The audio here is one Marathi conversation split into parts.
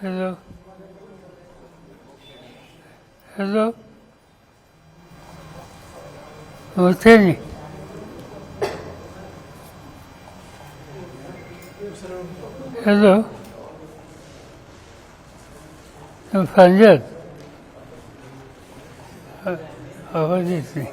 Hello. Hello. What's Hotel. Hello. I'm fine Punjab. आवाज येत नाही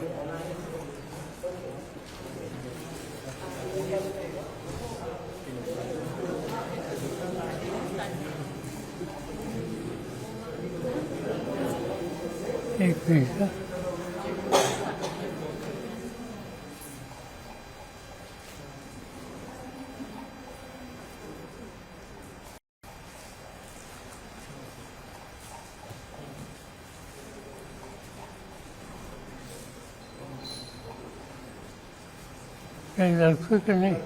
Can you quick or?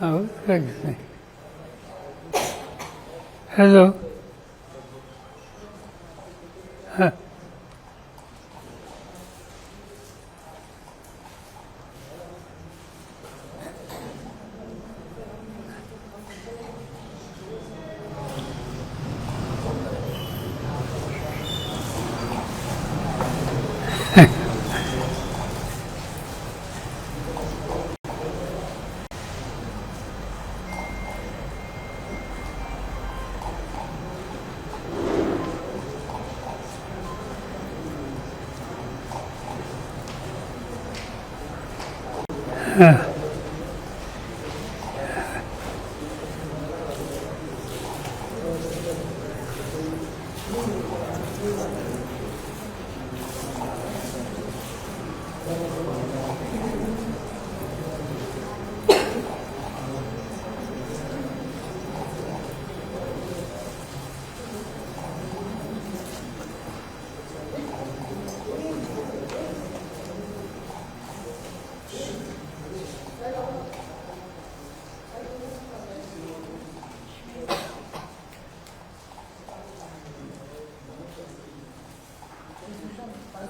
Oh, good. Hello. Huh. 嗯。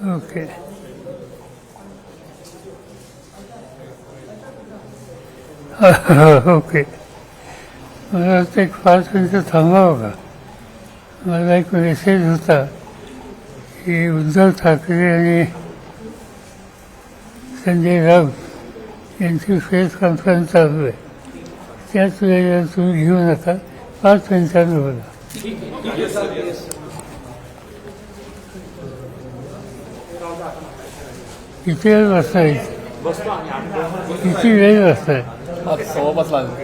okay. Okay. मला वाटतं एक पाच मिनटं थांबावं का मला एक मेसेज होता की उद्धव ठाकरे आणि संजय राऊत यांची प्रेस कॉन्फरन्स चालू आहे. त्याच वेळेला तुम्ही घेऊ नका. पाच मिनिटांनी बोला. किती वेळ बसताय किती वेळ सव्वा पाच लागले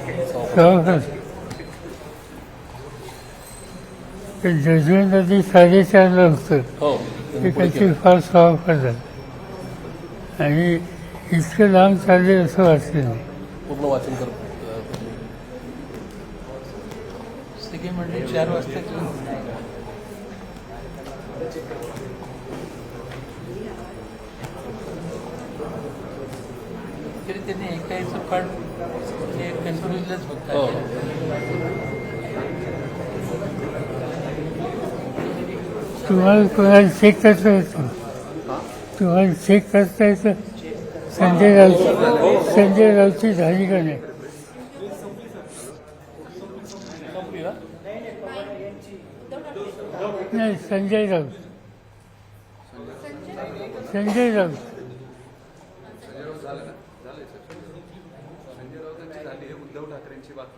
जजमेंट आधी साडेचारला होतं हो ते काहीतरी फार सहा झालं आणि इतकं लांब चालले असं वाटलं नाही. पूर्ण वाचन म्हणजे चार वाजता तरी त्यांनी ऐकायचं पण ते कन्फ्युजलच फक्त हो आहे. तुम्हाला कोणाला चेक करता येतं तुम्हाला चेक करता येतं संजय राऊत संजय राऊतची झाली का नाही? संपली ना नाही संजय राऊत. संजय राऊत संजय राऊतांची झाली आहे उद्धव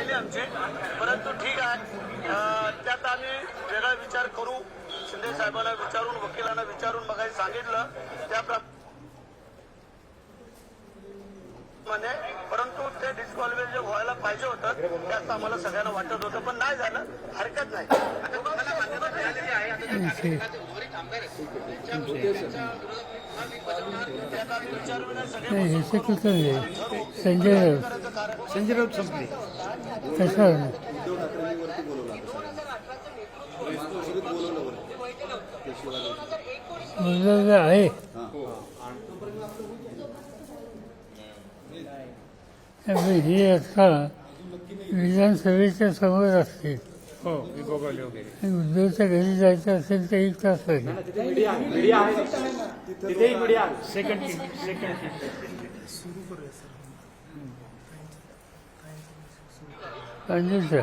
राहिले आमचे. परंतु ठीक आहे. त्यात आम्ही वेगळा विचार करू. शिंदे साहेबांना विचारून वकिलांना विचारून बघायला सांगितलं. त्याप्रमाणे परंतु ते डिस्क्वालिफाय जे व्हायला पाहिजे होतं त्याचं आम्हाला सगळ्यांना वाटत होतं पण नाही झालं. हरकत नाही. नाही ह्याचे कुठं आहे. संजय राऊत. संजय राऊत संपले. कशावर? आहे. ही आता विधानसभेच्या समोर असतील. हो मी गोगावले वगैरे आणि उद्धवच्या घरी जायचं असेल तर एक तास लागेल तिथे मीडिया आहे मीडिया आहे. तिथेही मीडिया सेकंड सेकंड अंजूच्या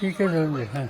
ठीक आहे जाऊन दे. हां.